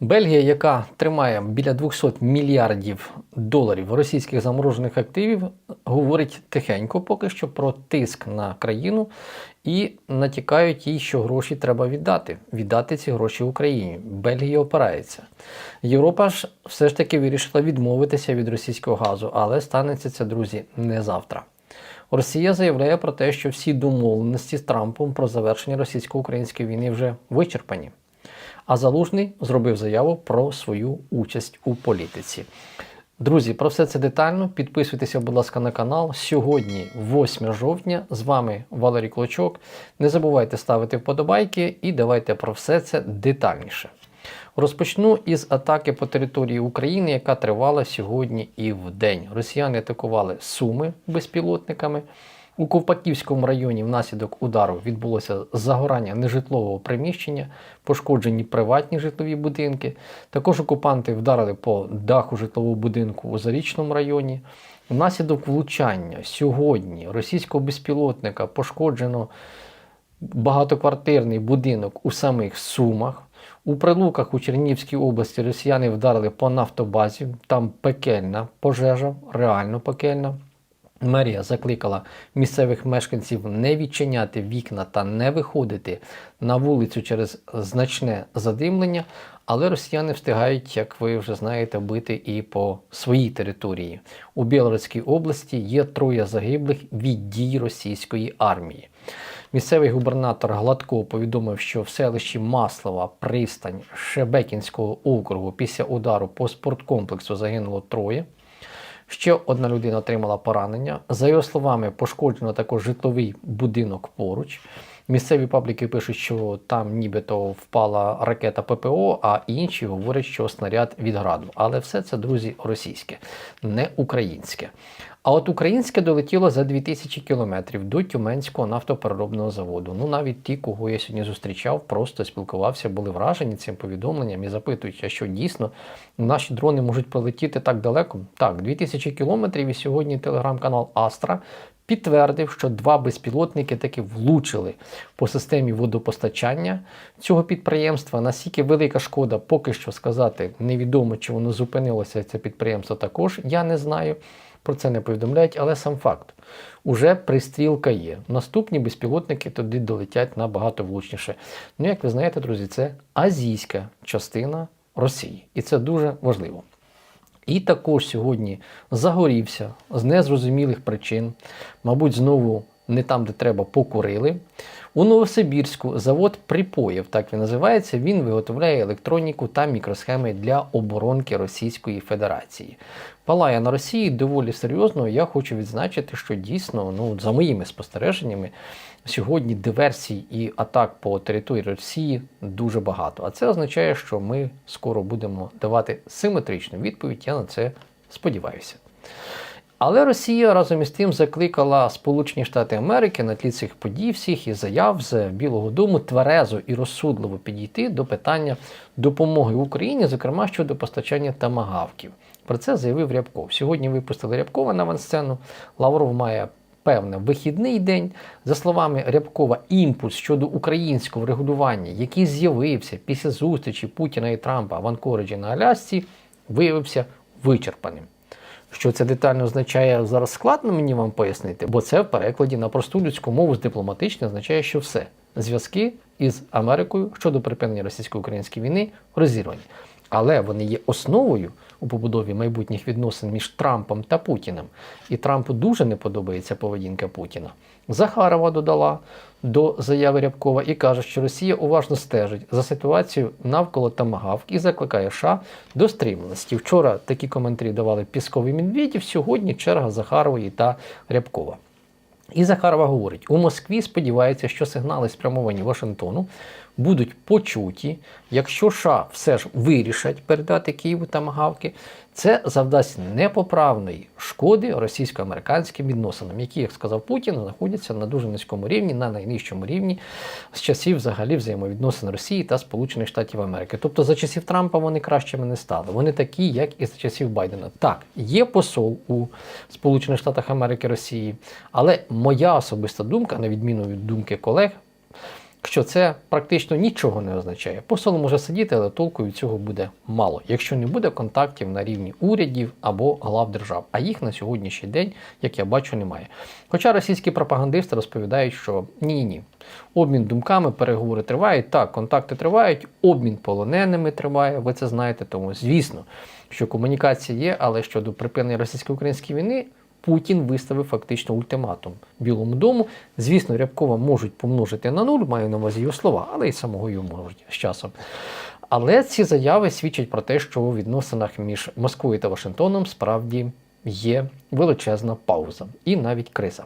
Бельгія, яка тримає біля 200 мільярдів доларів російських заморожених активів, говорить тихенько поки що про тиск на країну і натякають їй, що гроші треба віддати. Віддати ці гроші Україні. Бельгія опирається. Європа ж все ж таки вирішила відмовитися від російського газу, але станеться це, друзі, не завтра. Росія заявляє про те, що всі домовленості з Трампом про завершення російсько-української війни вже вичерпані. А Залужний зробив заяву про свою участь у політиці. Друзі, про все це детально. Підписуйтеся, будь ласка, на канал. Сьогодні, 8 жовтня, з вами Валерій Клочок. Не забувайте ставити вподобайки і давайте про все це детальніше. Розпочну із атаки по території України, яка тривала сьогодні і в день. Росіяни атакували Суми безпілотниками. У Ковпаківському районі внаслідок удару відбулося загорання нежитлового приміщення, пошкоджені приватні житлові будинки. Також окупанти вдарили по даху житлового будинку у Зарічному районі. Внаслідок влучання сьогодні російського безпілотника пошкоджено багатоквартирний будинок у самих Сумах. У Прилуках у Чернігівській області росіяни вдарили по нафтобазі. Там пекельна пожежа, реально пекельна. Мерія закликала місцевих мешканців не відчиняти вікна та не виходити на вулицю через значне задимлення, але росіяни встигають, як ви вже знаєте, бити і по своїй території. У Білоруській області є троє загиблих від дій російської армії. Місцевий губернатор Гладко повідомив, що в селищі Маслова, пристань Шебекінського округу після удару по спорткомплексу загинуло троє. Ще одна людина отримала поранення. За його словами, пошкоджено також житловий будинок поруч. Місцеві пабліки пишуть, що там нібито впала ракета ППО, а інші говорять, що снаряд від граду. Але все це, друзі, російське, не українське. А от українське долетіло за 2000 кілометрів до Тюменського нафтопереробного заводу. Ну навіть ті, кого я сьогодні зустрічав, просто спілкувався, були вражені цим повідомленням і запитують, а що дійсно наші дрони можуть пролетіти так далеко? Так, 2000 кілометрів, і сьогодні телеграм-канал Астра підтвердив, що два безпілотники таки влучили по системі водопостачання цього підприємства. Наскільки велика шкода, поки що сказати невідомо, чи воно зупинилося це підприємство також. Я не знаю. Про це не повідомляють, але сам факт. Уже пристрілка є. Наступні безпілотники туди долетять набагато влучніше. Ну, як ви знаєте, друзі, це азійська частина Росії. І це дуже важливо. І також сьогодні загорівся з незрозумілих причин, мабуть, знову не там, де треба, покурили. У Новосибірську завод припоїв, так він називається, він виготовляє електроніку та мікросхеми для оборонки Російської Федерації. Палає на Росії доволі серйозно. Я хочу відзначити, що дійсно, ну, за моїми спостереженнями, сьогодні диверсій і атак по території Росії дуже багато. А це означає, що ми скоро будемо давати симетричну відповідь. Я на це сподіваюся. Але Росія разом із тим закликала Сполучені Штати Америки на тлі цих подій всіх і заяв з Білого Дому тверезо і розсудливо підійти до питання допомоги Україні, зокрема щодо постачання тамагавків. Про це заявив Рябков. Сьогодні випустили Рябкова на авансцену. Лавров має певний вихідний день. За словами Рябкова, імпульс щодо українського регулювання, який з'явився після зустрічі Путіна і Трампа в Анкориджі на Алясці, виявився вичерпаним. Що це детально означає, зараз складно мені вам пояснити, бо це в перекладі на просту людську мову з дипломатичної означає, що все. Зв'язки із Америкою щодо припинення російсько-української війни розірвані. Але вони є основою у побудові майбутніх відносин між Трампом та Путіним. І Трампу дуже не подобається поведінка Путіна. Захарова додала до заяви Рябкова і каже, що Росія уважно стежить за ситуацією навколо Тамагавк і закликає США до стриманості. Вчора такі коментарі давали Пісковий Медведєв, сьогодні черга Захарової та Рябкова. І Захарова говорить: у Москві сподівається, що сигнали, спрямовані Вашингтону, будуть почуті. Якщо США все ж вирішать передати Києву тамагавки, це завдасть непоправної шкоди російсько-американським відносинам, які, як сказав Путін, знаходяться на дуже низькому рівні, на найнижчому рівні з часів взагалі взаємовідносин Росії та Сполучених Штатів Америки. Тобто за часів Трампа вони кращими не стали. Вони такі, як і за часів Байдена. Так, є посол у Сполучених Штатах Америки Росії, але моя особиста думка, на відміну від думки колег що це практично нічого не означає. Посол може сидіти, але толку від цього буде мало, якщо не буде контактів на рівні урядів або глав держав. А їх на сьогоднішній день, як я бачу, немає. Хоча російські пропагандисти розповідають, що ні, ні, обмін думками, переговори тривають. Так, контакти тривають, обмін полоненими триває. Ви це знаєте. Тому звісно, що комунікація є, але щодо припинення російсько-української війни. Путін виставив фактично ультиматум Білому дому. Звісно, Рябкова можуть помножити на нуль, маю на увазі його слова, але й самого його можуть з часом. Але ці заяви свідчать про те, що у відносинах між Москвою та Вашингтоном справді є величезна пауза і навіть криза.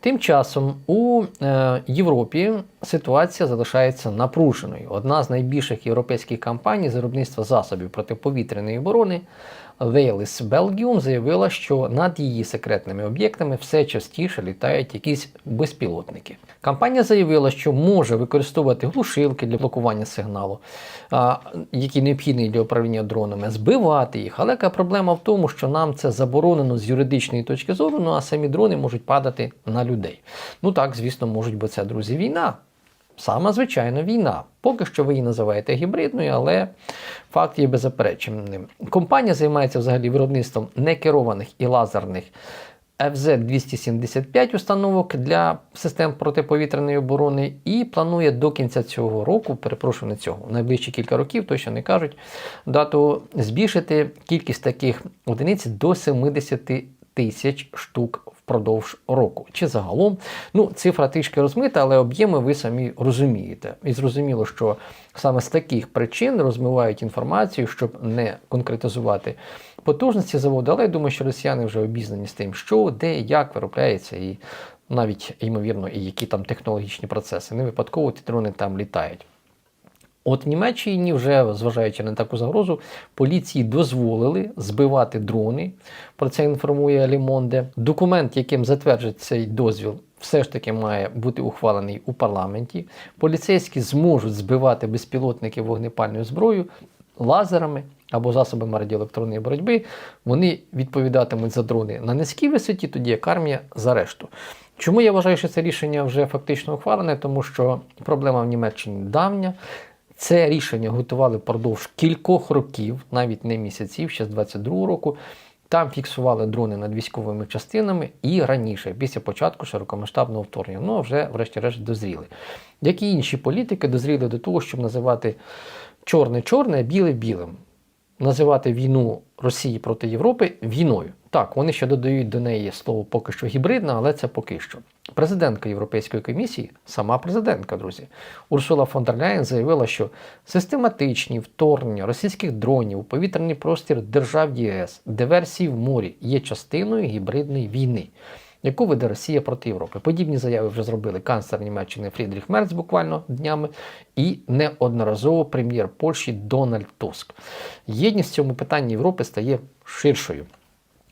Тим часом у е, Європі ситуація залишається напруженою. Одна з найбільших європейських компаній з виробництва засобів протиповітряної оборони Вейлис Belgium заявила, що над її секретними об'єктами все частіше літають якісь безпілотники. Компанія заявила, що може використовувати глушилки для блокування сигналу, які необхідні для управління дронами, збивати їх. Але проблема в тому, що нам це заборонено з юридичної точки зору, ну а самі дрони можуть падати на людей. Ну так, звісно, можуть, бо це, друзі, війна. Сама звичайна війна. Поки що ви її називаєте гібридною, але факт є беззаперечним. Компанія займається взагалі виробництвом некерованих і лазерних FZ-275 установок для систем протиповітряної оборони і планує до кінця цього року, перепрошую не цього, найближчі кілька років, точно не кажуть, дату збільшити кількість таких одиниць до 70 тисяч штук впродовж року. Чи загалом, ну, цифра трішки розмита, але об'єми ви самі розумієте. І зрозуміло, що саме з таких причин розмивають інформацію, щоб не конкретизувати потужності заводу. Але я думаю, що росіяни вже обізнані з тим, що, де, як виробляється, і навіть, ймовірно, і які там технологічні процеси. Не випадково ті дрони там літають. От в Німеччині, вже зважаючи на таку загрозу, поліції дозволили збивати дрони. Про це інформує Лімонде. Документ, яким затверджують цей дозвіл, все ж таки має бути ухвалений у парламенті. Поліцейські зможуть збивати безпілотники вогнепальною зброєю, лазерами або засобами радіоелектронної боротьби. Вони відповідатимуть за дрони на низькій висоті, тоді як армія за решту. Чому я вважаю, що це рішення вже фактично ухвалене? Тому що проблема в Німеччині давня. Це рішення готували впродовж кількох років, навіть не місяців, ще з 22 року. Там фіксували дрони над військовими частинами і раніше, після початку широкомасштабного вторгнення. Ну, вже, врешті-решт, дозріли. Як і інші політики, дозріли до того, щоб називати чорне чорне, а біле білим. Називати війну Росії проти Європи війною. Так, вони ще додають до неї слово поки що гібридна, але це поки що. Президентка Європейської комісії, сама президентка, друзі, Урсула фон дер Ляєн заявила, що систематичні вторгнення російських дронів у повітряний простір держав ЄС, диверсії в морі є частиною гібридної війни, яку веде Росія проти Європи. Подібні заяви вже зробили канцлер Німеччини Фрідріх Мерц буквально днями і неодноразово прем'єр Польщі Дональд Туск. Єдність в цьому питанні Європи стає ширшою.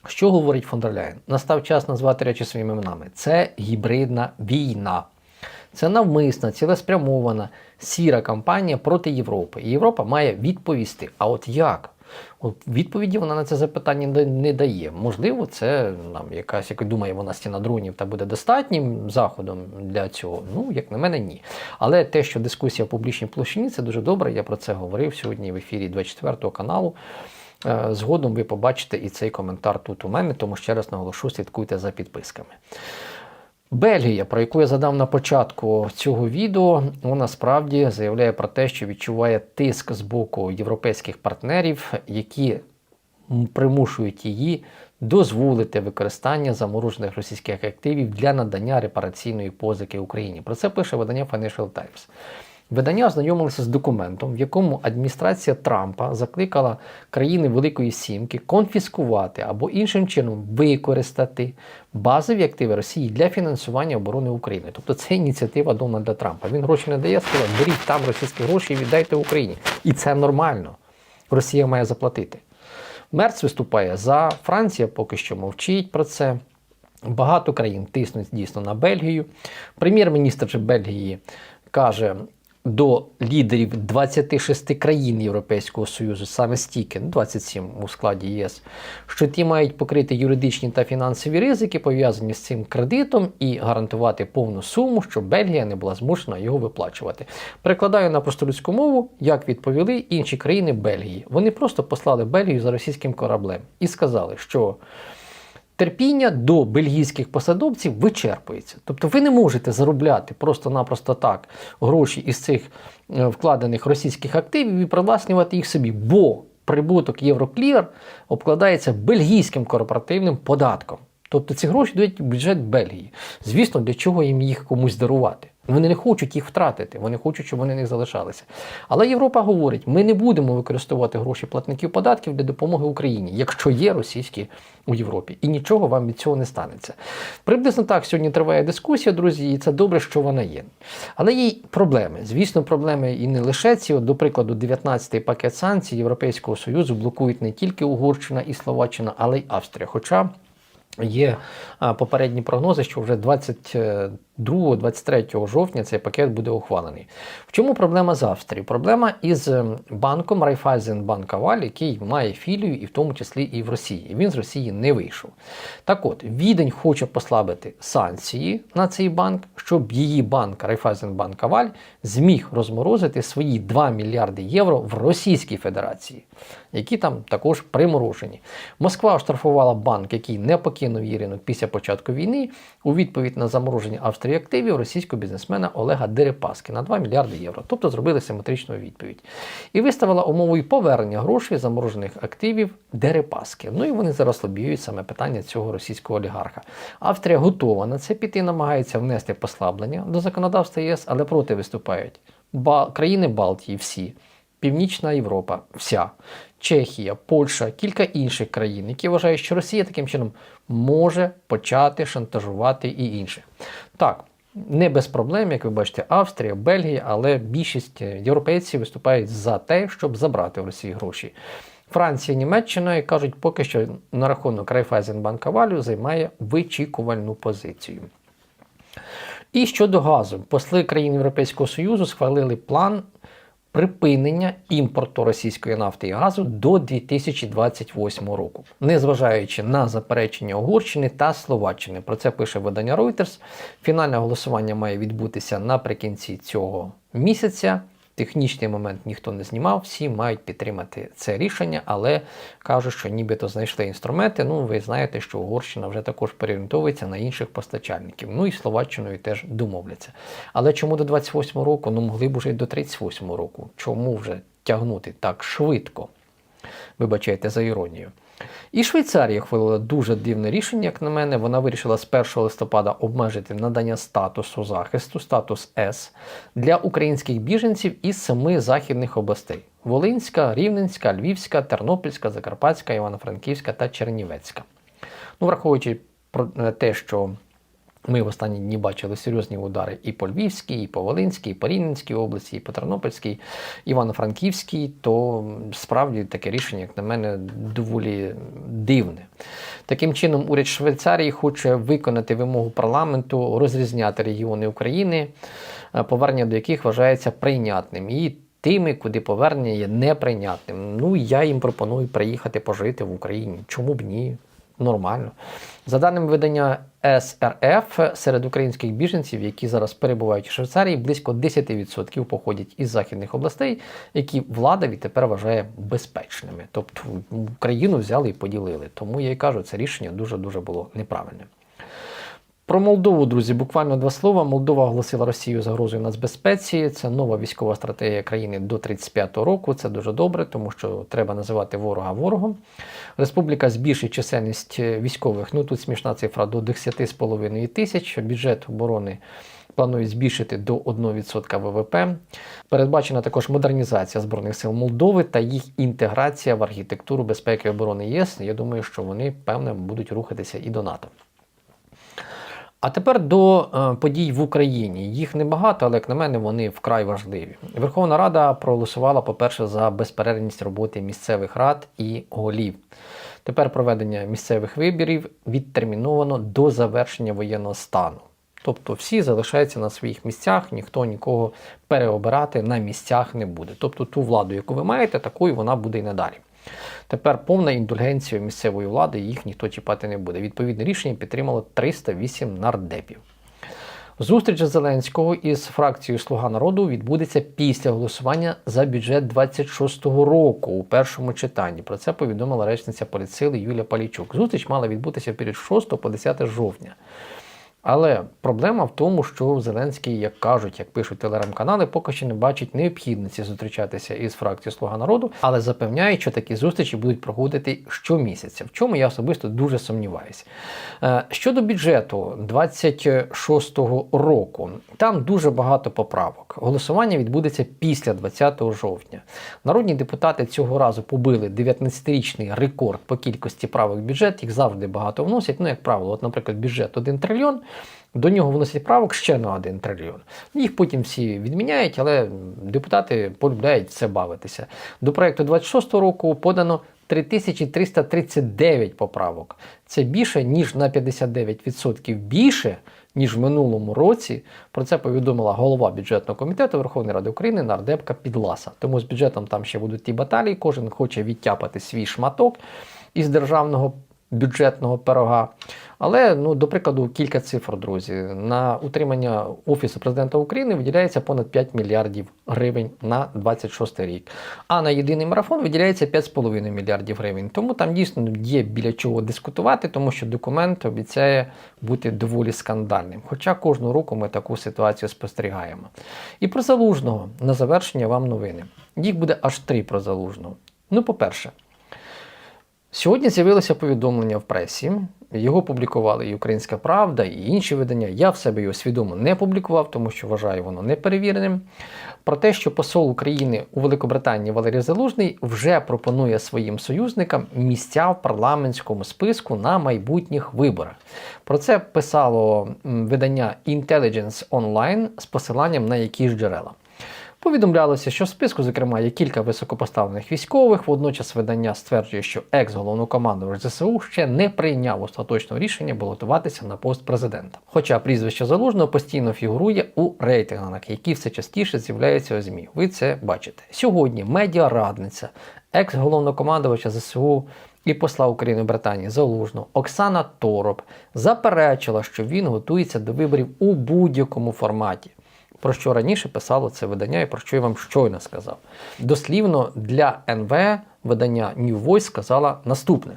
Що говорить фон дер Ляєн? Настав час назвати речі своїми іменами. Це гібридна війна. Це навмисна, цілеспрямована, сіра кампанія проти Європи. І Європа має відповісти. А от як? Відповіді вона на це запитання не- не дає. Можливо, це нам якась, як думає вона, стіна дронів та буде достатнім заходом для цього. Ну, як на мене, ні. Але те, що дискусія в публічній площині, це дуже добре. Я про це говорив сьогодні в ефірі 24 каналу. Е, Згодом ви побачите і цей коментар тут у мене, тому ще раз наголошу, слідкуйте за підписками. Бельгія, про яку я задав на початку цього відео, вона справді заявляє про те, що відчуває тиск з боку європейських партнерів, які примушують її дозволити використання заморожених російських активів для надання репараційної позики Україні. Про це пише видання Financial Times. Видання ознайомилося з документом, в якому адміністрація Трампа закликала країни Великої Сімки конфіскувати або іншим чином використати базові активи Росії для фінансування оборони України. Тобто це ініціатива Дональда Трампа. Він гроші не дає, сказав, беріть там російські гроші і віддайте Україні. І це нормально. Росія має заплатити. Мерц виступає за Франція, поки що мовчить про це. Багато країн тиснуть дійсно на Бельгію. Прем'єр-міністр Бельгії каже: до лідерів 26 країн Європейського Союзу, саме стільки, ну, 27 у складі ЄС, що ті мають покрити юридичні та фінансові ризики, пов'язані з цим кредитом, і гарантувати повну суму, щоб Бельгія не була змушена його виплачувати. Перекладаю на простолюдську мову, як відповіли інші країни Бельгії. Вони просто послали Бельгію за російським кораблем і сказали, що терпіння до бельгійських посадовців вичерпується. Тобто ви не можете заробляти просто-напросто так гроші із цих е, вкладених російських активів і привласнювати їх собі, бо прибуток Євроклір обкладається бельгійським корпоративним податком. Тобто ці гроші в бюджет Бельгії. Звісно, для чого їм їх комусь дарувати? Вони не хочуть їх втратити, вони хочуть, щоб вони не залишалися. Але Європа говорить: ми не будемо використовувати гроші платників податків для допомоги Україні, якщо є російські у Європі, і нічого вам від цього не станеться. Приблизно так сьогодні триває дискусія, друзі, і це добре, що вона є. Але є проблеми. Звісно, проблеми і не лише ці. От, до прикладу, 19-й пакет санкцій Європейського Союзу блокують не тільки Угорщина і Словаччина, але й Австрія. Хоча Є попередні прогнози, що вже 22-23 жовтня цей пакет буде ухвалений. В чому проблема з Австрією? Проблема із ем, банком Raiffeisenbank Aval, який має філію, і в тому числі і в Росії. Він з Росії не вийшов. Так от, Відень хоче послабити санкції на цей банк, щоб її банк Raiffeisenbank Aval зміг розморозити свої 2 мільярди євро в Російській Федерації, які там також приморожені. Москва оштрафувала банк, який не покинув її ринок після початку війни, у відповідь на замороження Австрії активів російського бізнесмена Олега Дерипаски на 2 мільярди євро. Тобто зробили симетричну відповідь. І виставила умовою повернення грошей заморожених активів Дерипаски. Ну і вони зараз лобіюють саме питання цього російського олігарха. Австрія готова на це піти, намагається внести послаблення до законодавства ЄС, але проти виступають Ба- країни Балтії всі. Північна Європа, вся, Чехія, Польща, кілька інших країн, які вважають, що Росія таким чином може почати шантажувати і інших. Так, не без проблем, як ви бачите, Австрія, Бельгія, але більшість е, європейців виступають за те, щоб забрати в Росії гроші. Франція, Німеччина, і кажуть, поки що на рахунок Райфайзенбанка Валю займає вичікувальну позицію. І щодо газу, посли країн Європейського Союзу схвалили план припинення імпорту російської нафти і газу до 2028 року, незважаючи на заперечення Угорщини та Словаччини. Про це пише видання Reuters. Фінальне голосування має відбутися наприкінці цього місяця. Технічний момент ніхто не знімав, всі мають підтримати це рішення, але кажуть, що нібито знайшли інструменти. Ну, ви знаєте, що Угорщина вже також переорієнтовується на інших постачальників. Ну і Словаччиною теж домовляться. Але чому до 28 року? Ну могли б уже й до 38 року. Чому вже тягнути так швидко? Вибачайте за іронію. І Швейцарія хвалила дуже дивне рішення, як на мене. Вона вирішила з 1 листопада обмежити надання статусу захисту, статус С для українських біженців із семи західних областей: Волинська, Рівненська, Львівська, Тернопільська, Закарпатська, Івано-Франківська та Чернівецька. Ну, враховуючи про е, те, що ми в останні дні бачили серйозні удари і по Львівській, і по Волинській, і по Рівненській області, і по Тернопільській, Івано-Франківській, то справді таке рішення, як на мене, доволі дивне. Таким чином, уряд Швейцарії хоче виконати вимогу парламенту розрізняти регіони України, е, повернення до яких вважається прийнятним. І Тими, куди повернення є неприйнятним. Ну я їм пропоную приїхати пожити в Україні. Чому б ні? Нормально. За даними видання СРФ, серед українських біженців, які зараз перебувають у Швейцарії, близько 10% походять із західних областей, які влада відтепер вважає безпечними. Тобто Україну взяли і поділили. Тому я і кажу, це рішення дуже-дуже було неправильним. Про Молдову, друзі, буквально два слова. Молдова оголосила Росію загрозою нацбезпеці. Це нова військова стратегія країни до 35-го року. Це дуже добре, тому що треба називати ворога ворогом. Республіка збільшить чисельність військових. Ну тут смішна цифра до 10,5 тисяч. Бюджет оборони планують збільшити до 1% ВВП. Передбачена також модернізація збройних сил Молдови та їх інтеграція в архітектуру безпеки і оборони ЄС. Я думаю, що вони певне будуть рухатися і до НАТО. А тепер до е, подій в Україні. Їх небагато, але як на мене, вони вкрай важливі. Верховна Рада проголосувала, по-перше, за безперервність роботи місцевих рад і голів. Тепер проведення місцевих виборів відтерміновано до завершення воєнного стану. Тобто всі залишаються на своїх місцях, ніхто нікого переобирати на місцях не буде. Тобто ту владу, яку ви маєте, такою вона буде і надалі. Тепер повна індульгенція місцевої влади, їх ніхто чіпати не буде. Відповідне рішення підтримало 308 нардепів. Зустріч Зеленського із фракцією Слуга народу відбудеться після голосування за бюджет 26-го року у першому читанні. Про це повідомила речниця поліцили Юлія Палійчук. Зустріч мала відбутися в період 6 по 10 жовтня. Але проблема в тому, що Зеленський, як кажуть, як пишуть телеграм-канали, поки що не бачить необхідності зустрічатися із фракцією Слуга народу, але запевняють, що такі зустрічі будуть проходити щомісяця, в чому я особисто дуже сумніваюся. Е, Щодо бюджету 26-го року, там дуже багато поправок. Голосування відбудеться після 20 жовтня. Народні депутати цього разу побили 19-річний рекорд по кількості правок бюджет. Їх завжди багато вносять. Ну, як правило, от, наприклад, бюджет 1 трильйон. До нього вносять правок ще на 1 трильйон. Їх потім всі відміняють, але депутати полюбляють це бавитися. До проекту 26 року подано 3339 поправок. Це більше, ніж на 59% більше, ніж в минулому році. Про це повідомила голова бюджетного комітету Верховної Ради України нардепка Підласа. Тому з бюджетом там ще будуть ті баталії, кожен хоче відтяпати свій шматок із державного бюджетного пирога. Але, ну, до прикладу, кілька цифр, друзі. На утримання Офісу президента України виділяється понад 5 мільярдів гривень на 26 рік. А на єдиний марафон виділяється 5,5 мільярдів гривень. Тому там дійсно є біля чого дискутувати, тому що документ обіцяє бути доволі скандальним. Хоча кожну року ми таку ситуацію спостерігаємо. І про залужного на завершення вам новини. Їх буде аж три про залужного. Ну, по-перше, Сьогодні з'явилося повідомлення в пресі. Його публікували і Українська Правда, і інші видання. Я в себе його свідомо не публікував, тому що вважаю воно неперевіреним. Про те, що посол України у Великобританії Валерій Залужний вже пропонує своїм союзникам місця в парламентському списку на майбутніх виборах. Про це писало видання Intelligence Online з посиланням на якісь джерела. Повідомлялося, що в списку, зокрема, є кілька високопоставлених військових. Водночас видання стверджує, що екс-головнокомандувач ЗСУ ще не прийняв остаточного рішення балотуватися на пост президента. Хоча прізвище залужного постійно фігурує у рейтингах, які все частіше з'являються у ЗМІ. Ви це бачите. Сьогодні медіарадниця, екс-головнокомандувача ЗСУ. І посла України в Британії Залужного Оксана Тороп заперечила, що він готується до виборів у будь-якому форматі про що раніше писало це видання і про що я вам щойно сказав. Дослівно для НВ видання New Voice сказала наступне: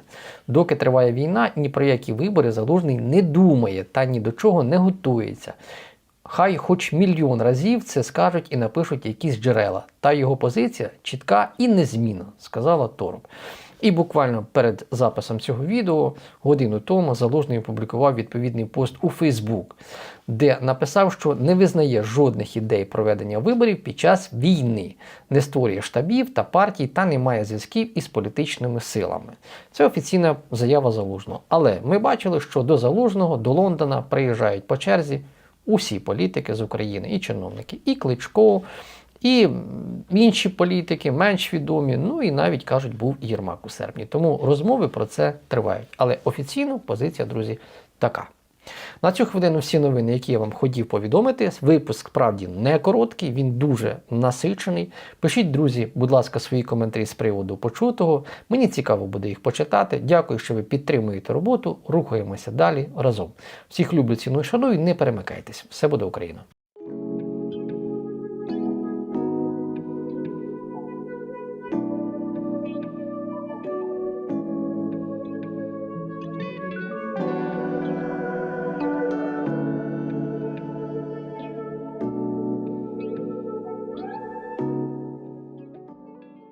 доки триває війна, ні про які вибори залужний не думає та ні до чого не готується. Хай хоч мільйон разів це скажуть і напишуть якісь джерела. Та його позиція чітка і незмінна, сказала Тороб. І буквально перед записом цього відео, годину тому, Залужний опублікував відповідний пост у Фейсбук, де написав, що не визнає жодних ідей проведення виборів під час війни, не створює штабів та партій та не має зв'язків із політичними силами. Це офіційна заява Залужного. Але ми бачили, що до Залужного, до Лондона приїжджають по черзі усі політики з України, і чиновники, і Кличко. І інші політики, менш відомі, ну і навіть кажуть, був Єрмак у серпні. Тому розмови про це тривають. Але офіційно позиція, друзі, така. На цю хвилину всі новини, які я вам хотів повідомити. Випуск справді не короткий, він дуже насичений. Пишіть, друзі, будь ласка, свої коментарі з приводу почутого. Мені цікаво буде їх почитати. Дякую, що ви підтримуєте роботу. Рухаємося далі разом. Всіх люблю, ціную, шаную, не перемикайтесь. Все буде Україна!